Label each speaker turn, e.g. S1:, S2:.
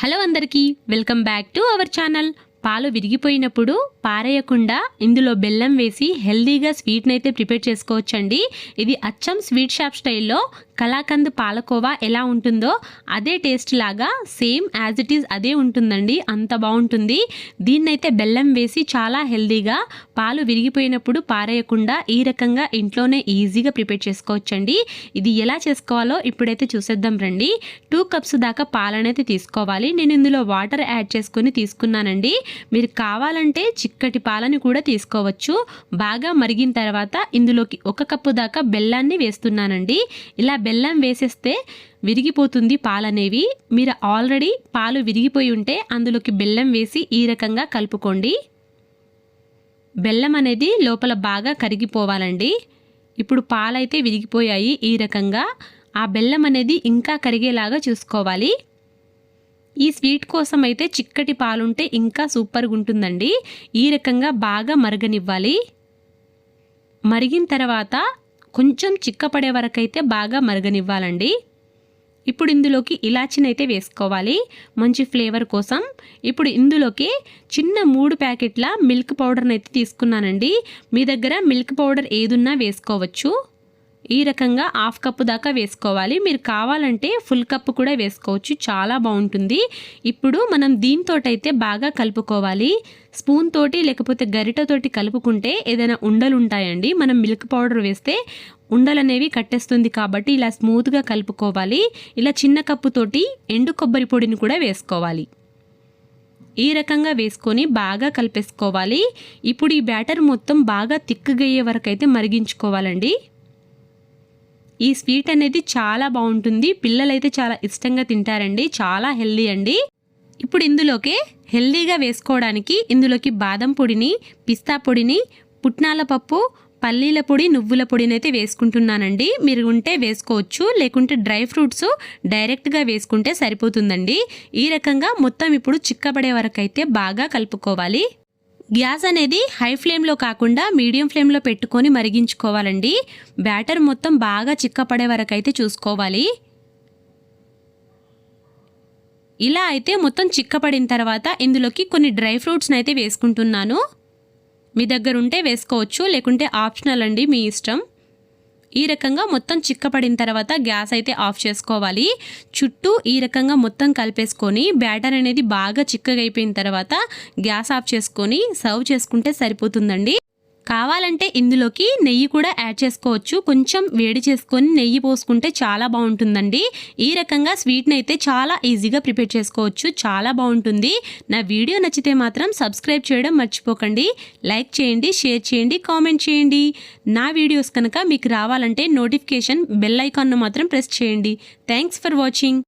S1: Hello అందరికీ welcome back to our channel. పాలు విరిగిపోయినప్పుడు పారేయకుండా ఇందులో బెల్లం వేసి హెల్దీగా స్వీట్ని అయితే ప్రిపేర్ చేసుకోవచ్చండి. ఇది అచ్చం స్వీట్ షాప్ స్టైల్లో కలాకంద్ పాలకోవా ఎలా ఉంటుందో అదే టేస్ట్ లాగా సేమ్ యాజ్ ఇట్ ఈజ్ అదే ఉంటుందండి. అంత బాగుంటుంది. దీన్నైతే బెల్లం వేసి చాలా హెల్దీగా పాలు విరిగిపోయినప్పుడు పారేయకుండా ఈ రకంగా ఇంట్లోనే ఈజీగా ప్రిపేర్ చేసుకోవచ్చండి. ఇది ఎలా చేసుకోవాలో ఇప్పుడైతే చూసేద్దాం రండి. టూ కప్స్ దాకా పాలనైతే తీసుకోవాలి. నేను ఇందులో వాటర్ యాడ్ చేసుకొని తీసుకున్నానండి. మీరు కావాలంటే చిక్కటి పాలని కూడా తీసుకోవచ్చు. బాగా మరిగిన తర్వాత ఇందులోకి ఒక కప్పు దాకా బెల్లాన్ని వేస్తున్నానండి. ఇలా బెల్లం వేసేస్తే విరిగిపోతుంది పాలనేవి. మీరు ఆల్రెడీ పాలు విరిగిపోయి ఉంటే అందులోకి బెల్లం వేసి ఈ రకంగా కలుపుకోండి. బెల్లం అనేది లోపల బాగా కరిగిపోవాలండి. ఇప్పుడు పాలైతే విరిగిపోయాయి ఈ రకంగా. ఆ బెల్లం అనేది ఇంకా కరిగేలాగా చూసుకోవాలి. ఈ స్వీట్ కోసం అయితే చిక్కటి పాలుంటే ఇంకా సూపర్గా ఉంటుందండి ఈ రకంగా బాగా మరగనివ్వాలి. మరిగిన తర్వాత కొంచెం చిక్కపడే వరకు అయితే బాగా మరగనివ్వాలండి. ఇప్పుడు ఇందులోకి ఇలాచిని అయితే వేసుకోవాలి. మంచి ఫ్లేవర్ కోసం. ఇప్పుడు ఇందులోకి చిన్న మూడు ప్యాకెట్ల మిల్క్ పౌడర్ని అయితే తీసుకున్నానండి. మీ దగ్గర మిల్క్ పౌడర్ ఏదున్నా వేసుకోవచ్చు. ఈ రకంగా హాఫ్ కప్పు దాకా వేసుకోవాలి. మీరు కావాలంటే ఫుల్ కప్పు కూడా వేసుకోవచ్చు. చాలా బాగుంటుంది. ఇప్పుడు మనం దీంతో అయితే బాగా కలుపుకోవాలి. స్పూన్ తోటి లేకపోతే గరిటతోటి కలుపుకుంటే ఏదైనా ఉండలు ఉంటాయండి. మనం మిల్క్ పౌడర్ వేస్తే ఉండలు అనేవి కట్టేస్తుంది కాబట్టి ఇలా స్మూత్గా కలుపుకోవాలి. ఇలా చిన్న కప్పుతోటి ఎండు కొబ్బరి పొడిని కూడా వేసుకోవాలి. ఈ రకంగా వేసుకొని బాగా కలిపేసుకోవాలి. ఇప్పుడు ఈ బ్యాటర్ మొత్తం బాగా తిక్కుగయ్యే వరకు అయితే మరిగించుకోవాలండి. ఈ స్వీట్ అనేది చాలా బాగుంటుంది. పిల్లలైతే చాలా ఇష్టంగా తింటారండి. చాలా హెల్దీ అండి. ఇప్పుడు ఇందులోకి హెల్దీగా వేసుకోవడానికి ఇందులోకి బాదం పొడిని పిస్తా పొడిని పుట్నాల పప్పు పల్లీల పొడి నువ్వుల పొడిని అయితే వేసుకుంటున్నానండి. మీరు ఉంటే వేసుకోవచ్చు. లేకుంటే డ్రై ఫ్రూట్స్ డైరెక్ట్గా వేసుకుంటే సరిపోతుందండి. ఈ రకంగా మొత్తం ఇప్పుడు చిక్కబడే వరకు అయితే బాగా కలుపుకోవాలి. గ్యాస్ అనేది హై ఫ్లేమ్లో కాకుండా మీడియం ఫ్లేమ్లో పెట్టుకొని మరిగించుకోవాలండి. బ్యాటర్ మొత్తం బాగా చిక్కపడే వరకు అయితే చూసుకోవాలి. ఇలా అయితే మొత్తం చిక్కపడిన తర్వాత ఇందులోకి కొన్ని డ్రై ఫ్రూట్స్ని అయితే వేసుకుంటున్నాను. మీ దగ్గర ఉంటే వేసుకోవచ్చు లేకుంటే ఆప్షనల్ అండి మీ ఇష్టం. ఈ రకంగా మొత్తం చిక్కపడిన తర్వాత గ్యాస్ అయితే ఆఫ్ చేసుకోవాలి. చుట్టూ ఈ రకంగా మొత్తం కలిపేసుకొని బ్యాటర్ అనేది బాగా చిక్కగా అయిపోయిన తర్వాత గ్యాస్ ఆఫ్ చేసుకొని సర్వ్ చేసుకుంటే సరిపోతుందండి. కావాలంటే ఇందులోకి నెయ్యి కూడా యాడ్ చేసుకోవచ్చు. కొంచెం వేడి చేసుకొని నెయ్యి పోసుకుంటే చాలా బాగుంటుందండి. ఈ రకంగా స్వీట్ని అయితే చాలా ఈజీగా ప్రిపేర్ చేసుకోవచ్చు. చాలా బాగుంటుంది. నా వీడియో నచ్చితే మాత్రం సబ్స్క్రైబ్ చేయడం మర్చిపోకండి. లైక్ చేయండి షేర్ చేయండి కామెంట్ చేయండి. నా వీడియోస్ కనుక మీకు రావాలంటే నోటిఫికేషన్ బెల్ ఐకాన్ను మాత్రం ప్రెస్ చేయండి. Thanks for watching.